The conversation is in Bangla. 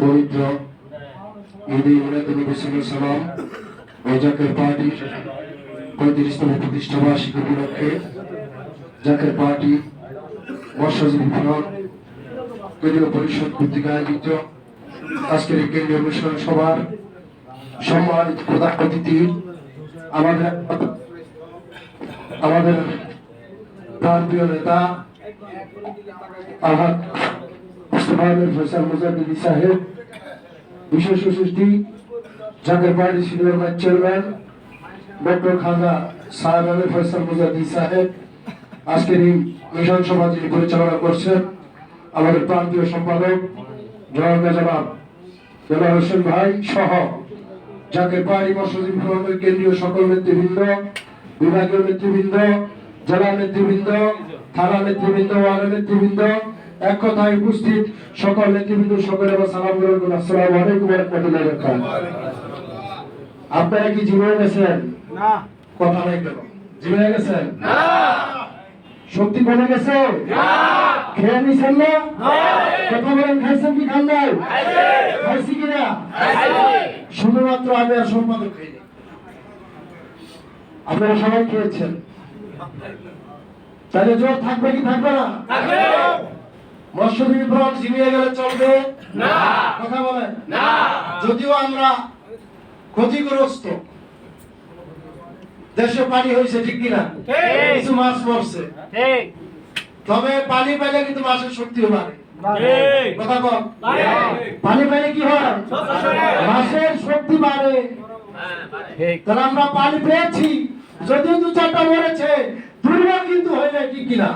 পবিত্র। ঈদে মিলাদুন্নবী সালাম ও জাকের পার্টি, পঁয়ত্রিশতম প্রতিষ্ঠা বার্ষিকী উপলক্ষে জাকের পার্টি বর্ষজীবী ফলক কেন্দ্রীয় পরিষদ কর্তৃক আয়োজিত আজকের এই কেন্দ্রীয় অনুষ্ঠান সভার সম্মানিত প্রধান অতিথি আমাদের আমাদের প্রান্তীয় নেতা মুস্তফা আহমেদ ফয়সাল মুজাদ্দিদি সাহেব, বিশেষ অতিথি Zaker party senior vice chairman, doctor Khaja সাহেব আহমেদ মুজাদ্দিদি সাহেব, আজকের এই মিশন সভা যিনি পরিচালনা করছেন, আমাদের প্রান্তীয় সম্পাদক, জনাব মেজাবাব জনাব হোসেন ভাই সহ, যাকে পাহাড়ি মৎস্যজীবী ফোরামের কেন্দ্রীয় সকল নেতৃবৃন্দ, বিভাগীয় নেতৃবৃন্দ, জেলা নেতৃবৃন্দ, থানা নেতৃবৃন্দ ওয়ার্ড নেতৃবৃন্দ এক কথায় উপস্থিত সকল নেতৃবৃন্দ সকলে সালাম গ্রহণ আসসালামু আলাইকুম ওয়া রাহমাতুল্লাহি আপনারা কি জীবনে গেছেন? না। কথা নাই কেন? জীবনে গেছেন? শক্তি কমে গেছে? খেয়ে নিছেন না? কথা বলেন খাইছেন কি খান নাই? খাইছি। কিনা শুধুমাত্র আমি আর সম্পাদক খাইনি আপনারা সবাই খেয়েছেন। তাহলে জোর থাকবে কি থাকবে না? মৎস্যজীবী ফ্রন্ট ঝিমিয়ে গেলে চলবে? না। কথা বলেন না। যদিও আমরা ক্ষতিগ্রস্ত দেশে পানি হয়েছে ঠিক কিনা? কিছু মাছ মরছে। তবে পানি পাইলে কিন্তু মাছের শক্তি বাড়ে। কথা কম পানি পাইলে কি হয়? মাছের শক্তি বাড়ে। ঠিক। তাহলে আমরা পানি পেয়েছি যদিও দু চারটা মরেছে দুর্বল কিন্তু হয়ে যায় ঠিক কিনা?